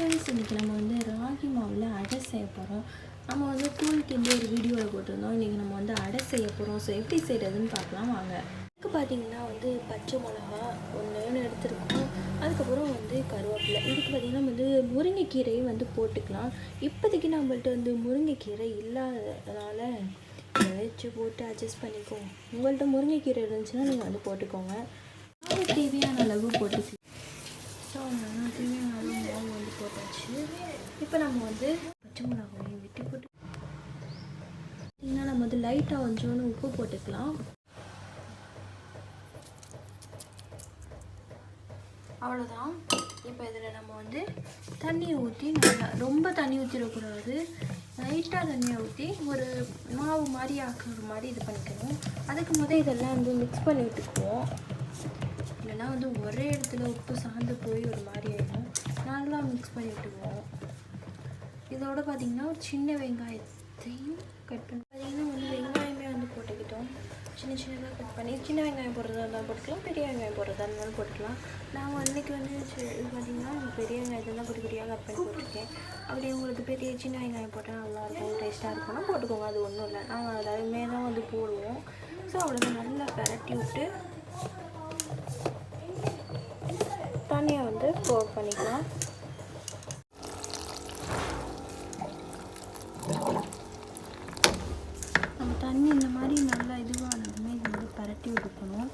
Friends இன்றைக்கி நம்ம வந்து ராகி மாவில் அடை செய்ய போகிறோம் நம்ம வந்து கூழ் கிண்டி ஒரு வீடியோவில் போட்டிருந்தோம். இன்றைக்கி நம்ம வந்து அடை செய்ய போகிறோம் ஸோ எப்படி செய்கிறதுன்னு பார்க்கலாம் வாங்க. இதுக்கு பார்த்தீங்கன்னா வந்து பச்சை மிளகா ஒன்று எடுத்துருக்கோம். அதுக்கப்புறம் வந்து கருவேப்பிலை. இதுக்கு பார்த்திங்கன்னா வந்து முருங்கைக்கீரையும் வந்து போட்டுக்கலாம். இப்போதைக்கு நம்மள்ட்ட வந்து முருங்கைக்கீரை இல்லாததுனால வச்சு போட்டு அட்ஜஸ்ட் பண்ணிக்கோ. உங்கள்கிட்ட முருங்கைக்கீரை இருந்துச்சுன்னா நீங்கள் வந்து போட்டுக்கோங்க. தேவையான அளவு போட்டுக்கலாம். ஸோ நான் தேவையான போட்டாச்சு. இப்போ நம்ம வந்து பச்சை மிளகாயும் வெட்டி போட்டு பார்த்தீங்கன்னா நம்ம வந்து லைட்டாக கொஞ்சோண்டு உப்பு போட்டுக்கலாம். அவ்வளோதான் இப்போ இதில் நம்ம வந்து தண்ணியை ஊற்றி நல்லா ரொம்ப தண்ணி ஊற்றிடக்கூடாது லைட்டாக தண்ணியை ஊற்றி ஒரு மாவு மாதிரி ஆக்குற மாதிரி இது பண்ணிக்கணும். அதுக்கு முதல் இதெல்லாம் வந்து மிக்ஸ் பண்ணி விட்டுக்குவோம் இல்லைன்னா வந்து ஒரே இடத்துல உப்பு சார்ந்து போய் ஒரு மாதிரி ஆகிடும் நல்லா மிக்ஸ் பண்ணி விட்டுக்குவோம் இதோட பார்த்திங்கன்னா ஒரு சின்ன வெங்காயத்தையும் கட் பண்ணி பார்த்திங்கன்னா வந்து வெங்காயமே வந்து போட்டுக்கிட்டோம். சின்ன சின்னதாக கட் பண்ணி சின்ன வெங்காயம் போடுறதா இருந்தால் போட்டுக்கலாம் பெரிய வெங்காயம் போடுறதா இருந்தாலும் போட்டுக்கலாம். நான் அன்றைக்கி வந்து இது பார்த்திங்கன்னா பெரிய வெங்காயத்தை தான் குட்டி குட்டியாக கட் பண்ணி போட்டிருக்கேன். அப்படி உங்களுக்கு பெரிய சின்ன வெங்காயம் போட்டால் நல்லாயிருக்கும் டேஸ்ட்டாக இருக்கும்னா போட்டுக்கோங்க அது ஒன்றும் இல்லை. நாங்கள் எல்லாருமே தான் வந்து போடுவோம். ஸோ அவ்வளோதான் நல்லா பரட்டி விட்டு தண்ணியை வந்து போட் பண்ணிக்கலாம். நம்ம தண்ணி இந்த மாதிரி நல்லா இதுவானதுமே இது வந்து பரட்டி விடுக்கணும்